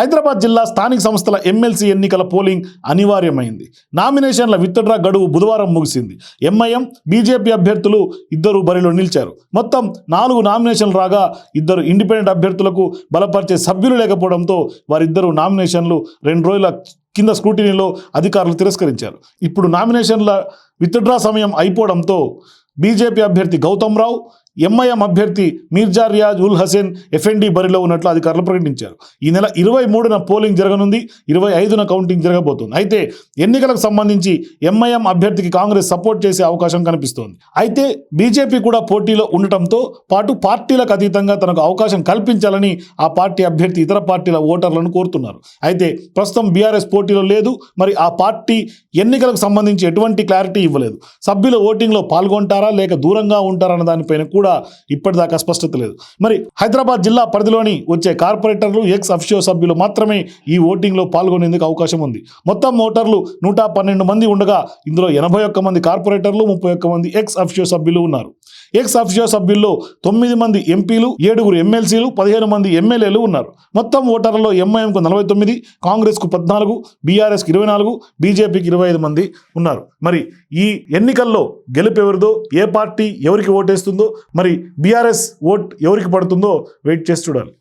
హైదరాబాద్ జిల్లా స్థానిక సంస్థల ఎమ్మెల్సీ ఎన్నికల పోలింగ్ అనివార్యమైంది. నామినేషన్ల విత్డ్రా గడువు బుధవారం ముగిసింది. ఎంఐఎం బీజేపీ అభ్యర్థులు ఇద్దరు బరిలో నిలిచారు. మొత్తం నాలుగు నామినేషన్లు రాగా ఇద్దరు ఇండిపెండెంట్ అభ్యర్థులకు బలపరిచే సభ్యులు లేకపోవడంతో వారిద్దరు నామినేషన్లు రెండు రోజుల కింద స్క్రూటినీలో అధికారులు తిరస్కరించారు. ఇప్పుడు నామినేషన్ల విత్డ్రా సమయం అయిపోవడంతో బీజేపీ అభ్యర్థి గౌతమ్ రావు ఎంఐఎం అభ్యర్థి మీర్జా రియాజ్ ఉల్ హసేన్ ఎఫ్ఎన్డి బరిలో ఉన్నట్లు అధికారులు ప్రకటించారు. ఈ నెల ఇరవై మూడున పోలింగ్ జరగనుంది ఇరవై ఐదున కౌంటింగ్ జరగబోతుంది. అయితే ఎన్నికలకు సంబంధించి ఎంఐఎం అభ్యర్థికి కాంగ్రెస్ సపోర్ట్ చేసే అవకాశం కనిపిస్తోంది. అయితే బీజేపీ కూడా పోటీలో ఉండటంతో పాటు పార్టీలకు అతీతంగా తనకు అవకాశం కల్పించాలని ఆ పార్టీ అభ్యర్థి ఇతర పార్టీల ఓటర్లను కోరుతున్నారు. అయితే ప్రస్తుతం బీఆర్ఎస్ పోటీలో లేదు మరి ఆ పార్టీ ఎన్నికలకు సంబంధించి ఎటువంటి క్లారిటీ ఇవ్వలేదు. సభ్యులు ఓటింగ్లో పాల్గొంటారా లేక దూరంగా ఉంటారా అన్న దానిపైన కూడా కూడా ఇప్పటిదాకా స్పష్టత లేదు. మరి హైదరాబాద్ జిల్లా పరిధిలోని వచ్చే కార్పొరేటర్లు ఎక్స్ అఫిషియో సభ్యులు మాత్రమే ఈ ఓటింగ్లో పాల్గొనేందుకు అవకాశం ఉంది. మొత్తం ఓటర్లు నూట పన్నెండు మంది ఉండగా ఇందులో ఎనభై ఒక్క మంది కార్పొరేటర్లు ముప్పై ఒక్క మంది ఎక్స్ అఫిషియో సభ్యులు ఉన్నారు. ఎక్స్ అఫిషియో సభ్యుల్లో తొమ్మిది మంది ఎంపీలు ఏడుగురు ఎమ్మెల్సీలు పదిహేను మంది ఎమ్మెల్యేలు ఉన్నారు. మొత్తం ఓటర్లలో ఎంఐఎంకు నలభై తొమ్మిది కాంగ్రెస్కు పద్నాలుగు బీఆర్ఎస్కి ఇరవై నాలుగు బీజేపీకి ఇరవై ఐదు మంది ఉన్నారు. మరి ఈ ఎన్నికల్లో గెలుపెవరిదో ఏ పార్టీ ఎవరికి ఓటేస్తుందో మరి బీఆర్ఎస్ ఓట్ ఎవరికి పడుతుందో వెయిట్ చేసి చూడాలి.